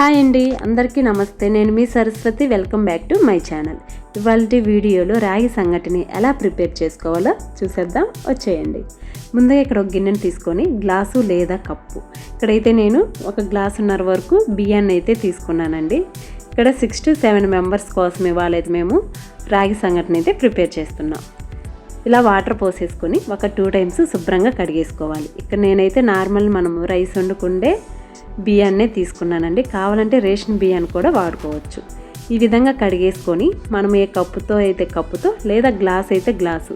Hi అండి అందరికీ నమస్తే. నేను మీ Saraswati welcome back to my channel. ఇవాళ వీడియోలో రాగి సంగటిని ఎలా ప్రిపేర్ చేసుకోవాలో చూసేద్దాం. వచ్చేయండి. ముందుగా ఇక్కడ ఒక గిన్నెను తీసుకొని గ్లాసు లేదా కప్పు. ఇక్కడైతే నేను ఒక గ్లాసున్నర వరకు బియ్యాన్ని అయితే తీసుకున్నానండి. ఇక్కడ సిక్స్ టు సెవెన్ మెంబర్స్ కోసం ఇవాళైతే మేము రాగి సంఘటన అయితే ప్రిపేర్ చేస్తున్నాం. ఇలా వాటర్ పోసేసుకొని ఒక టూ టైమ్స్ శుభ్రంగా కడిగేసుకోవాలి. ఇక్కడ నేనైతే నార్మల్ మనము రైస్ వండుకుండే బియ్యాన్నే తీసుకున్నానండి. కావాలంటే రేషన్ బియ్యాన్ని కూడా వాడుకోవచ్చు. ఈ విధంగా కడిగేసుకొని మనం ఏ కప్పుతో అయితే కప్పుతో లేదా గ్లాస్ అయితే గ్లాసు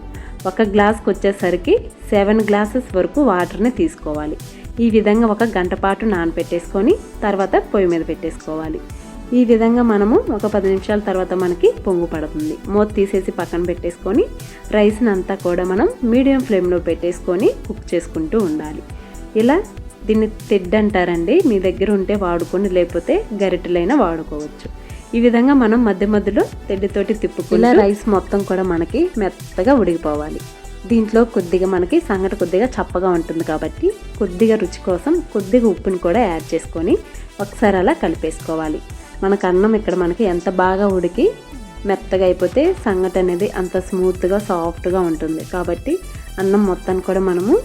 ఒక గ్లాస్కి వచ్చేసరికి సెవెన్ గ్లాసెస్ వరకు వాటర్ని తీసుకోవాలి. ఈ విధంగా ఒక గంట పాటు నానబెట్టేసుకొని తర్వాత పొయ్యి మీద పెట్టేసుకోవాలి. ఈ విధంగా మనము ఒక పది నిమిషాల తర్వాత మనకి పొంగు పడుతుంది. మూత తీసేసి పక్కన పెట్టేసుకొని రైస్ని అంతా కూడా మనం మీడియం ఫ్లేమ్లో పెట్టేసుకొని కుక్ చేసుకుంటూ ఉండాలి. ఇలా దీన్ని తెడ్ అంటారండి. మీ దగ్గర ఉంటే వాడుకొని లేకపోతే గరిటెలైనా వాడుకోవచ్చు. ఈ విధంగా మనం మధ్య మధ్యలో తెడ్డితోటి తిప్పుకున్న రైస్ మొత్తం కూడా మనకి మెత్తగా ఉడికిపోవాలి. దీంట్లో కొద్దిగా మనకి సంగటి కొద్దిగా చప్పగా ఉంటుంది కాబట్టి కొద్దిగా రుచి కోసం కొద్దిగా ఉప్పుని కూడా యాడ్ చేసుకొని ఒకసారి అలా కలిపేసుకోవాలి. మనకు అన్నం ఇక్కడ మనకి ఎంత బాగా ఉడికి మెత్తగా అయిపోతే సంగటి అనేది అంత స్మూత్గా సాఫ్ట్గా ఉంటుంది. కాబట్టి అన్నం మొత్తాన్ని కూడా మనము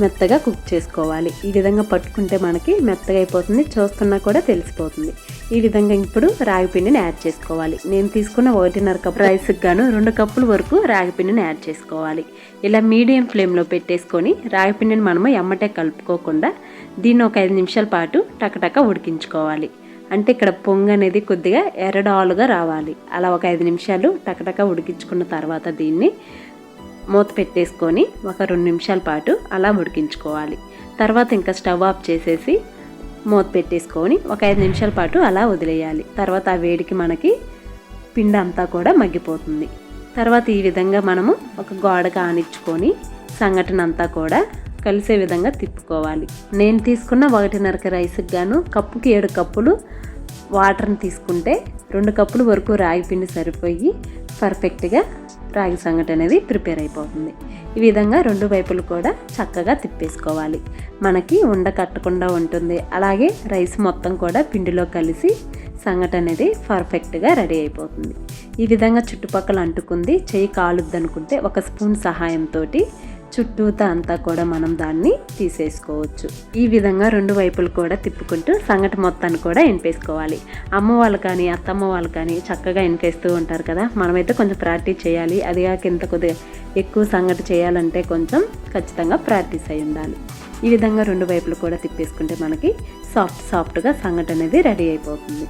మెత్తగా కుక్ చేసుకోవాలి. ఈ విధంగా పట్టుకుంటే మనకి మెత్తగా అయిపోతుంది. చూస్తున్నా కూడా తెలిసిపోతుంది. ఈ విధంగా ఇప్పుడు రాగి పిండిని యాడ్ చేసుకోవాలి. నేను తీసుకున్న ఒకటిన్నర కప్ రైస్కి గాను రెండు కప్పుల వరకు రాగి పిండిని యాడ్ చేసుకోవాలి. ఇలా మీడియం ఫ్లేమ్లో పెట్టేసుకొని రాగి పిండిని మనము ఎమ్మటే కలుపుకోకుండా దీన్ని ఒక ఐదు నిమిషాల పాటు టకటక ఉడికించుకోవాలి. అంటే ఇక్కడ పొంగు అనేది కొద్దిగా ఎర్రడాలుగా రావాలి. అలా ఒక ఐదు నిమిషాలు టకటక ఉడికించుకున్న తర్వాత దీన్ని మూత పెట్టేసుకొని ఒక రెండు నిమిషాల పాటు అలా ఉడికించుకోవాలి. తర్వాత ఇంకా స్టవ్ ఆఫ్ చేసేసి మూత పెట్టేసుకొని ఒక ఐదు నిమిషాల పాటు అలా వదిలేయాలి. తర్వాత ఆ వేడికి మనకి పిండి అంతా కూడా మగ్గిపోతుంది. తర్వాత ఈ విధంగా మనము ఒక గోడగా ఆనిచ్చుకొని సంఘటన అంతా కూడా కలిసే విధంగా తిప్పుకోవాలి. నేను తీసుకున్న ఒకటిన్నరకి రైస్కి గాను కప్పుకి ఏడు కప్పులు వాటర్ని తీసుకుంటే రెండు కప్పుల వరకు రాగి పిండి సరిపోయి పర్ఫెక్ట్గా రాగి సంగటి అనేది ప్రిపేర్ అయిపోతుంది. ఈ విధంగా రెండు వైపులు కూడా చక్కగా తిప్పేసుకోవాలి. మనకి ఉండ కట్టకుండా ఉంటుంది. అలాగే రైస్ మొత్తం కూడా పిండిలో కలిసి సంగటి అనేది పర్ఫెక్ట్గా రెడీ అయిపోతుంది. ఈ విధంగా చుట్టుపక్కల అంటుకుంది. చేయి కాలుద్ది అనుకుంటే ఒక స్పూన్ సహాయంతో చుట్టూతా అంతా కూడా మనం దాన్ని తీసేసుకోవచ్చు. ఈ విధంగా రెండు వైపులు కూడా తిప్పుకుంటూ సంగటి మొత్తాన్ని కూడా ఎనిపేసుకోవాలి అమ్మ వాళ్ళు కానీ అత్తమ్మ వాళ్ళు కానీ చక్కగా ఎనిపేస్తూ ఉంటారు కదా. మనమైతే కొంచెం ప్రాక్టీస్ చేయాలి. అది కాక ఇంత కొద్దిగా ఎక్కువ సంగటి చేయాలంటే కొంచెం ఖచ్చితంగా ప్రాక్టీస్ అయి ఉండాలి. ఈ విధంగా రెండు వైపులు కూడా తిప్పేసుకుంటే మనకి సాఫ్ట్ సాఫ్ట్గా సంగటి అనేది రెడీ అయిపోతుంది.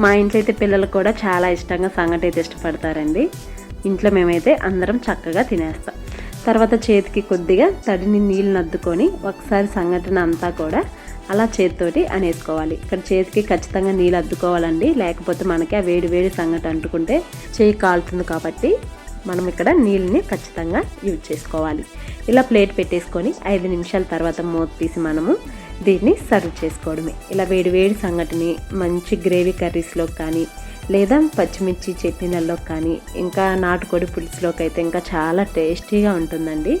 మా ఇంట్లో అయితే పిల్లలు కూడా చాలా ఇష్టంగా సంగటి అయితే ఇష్టపడతారండి. ఇంట్లో మేమైతే అందరం చక్కగా తినేస్తాం. తర్వాత చేతికి కొద్దిగా తడిని నీళ్ళు నద్దుకొని ఒకసారి సంఘటన అంతా కూడా అలా చేతితోటి అనేసుకోవాలి. ఇక్కడ చేతికి ఖచ్చితంగా నీళ్ళు అద్దుకోవాలండి. లేకపోతే మనకి ఆ వేడి వేడి సంఘటన అంటుకుంటే చేయి కాలుతుంది కాబట్టి మనం ఇక్కడ నీళ్ళని ఖచ్చితంగా యూజ్ చేసుకోవాలి. ఇలా ప్లేట్ పెట్టేసుకొని ఐదు నిమిషాల తర్వాత మూత తీసి మనము దీన్ని సర్వ్ చేసుకోవడమే. ఇలా వేడి వేడి సంఘటని మంచి గ్రేవీ కర్రీస్లో కానీ లేదా పచ్చిమిర్చి చట్నీలలో కానీ ఇంకా నాటుకోడి పులుసులోకి అయితే ఇంకా చాలా టేస్టీగా ఉంటుందండి.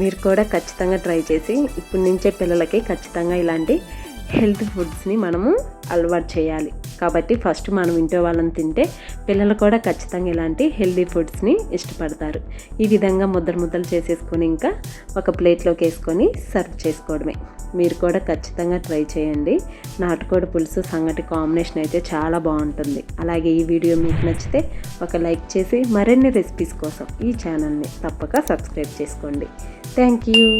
మీరు కూడా ఖచ్చితంగా ట్రై చేసి ఇప్పటి నుంచే పిల్లలకి ఖచ్చితంగా ఇలాంటి హెల్త్ ఫుడ్స్ని మనము అలవాటు చేయాలి. కాబట్టి ఫస్ట్ మనం ఇంట్లో వాళ్ళని తింటే పిల్లలు కూడా ఖచ్చితంగా ఇలాంటి హెల్తీ ఫుడ్స్ని ఇష్టపడతారు. ఈ విధంగా ముద్దలు ముద్దలు చేసేసుకొని ఇంకా ఒక ప్లేట్లోకి వేసుకొని సర్వ్ చేసుకోవడమే. మీరు కూడా ఖచ్చితంగా ట్రై చేయండి. నాటుకోడి పులుసు సంగటి కాంబినేషన్ అయితే చాలా బాగుంటుంది. అలాగే ఈ వీడియో మీకు నచ్చితే ఒక లైక్ చేసి మరిన్ని రెసిపీస్ కోసం ఈ ఛానల్ని తప్పక సబ్స్క్రైబ్ చేసుకోండి. Thank you.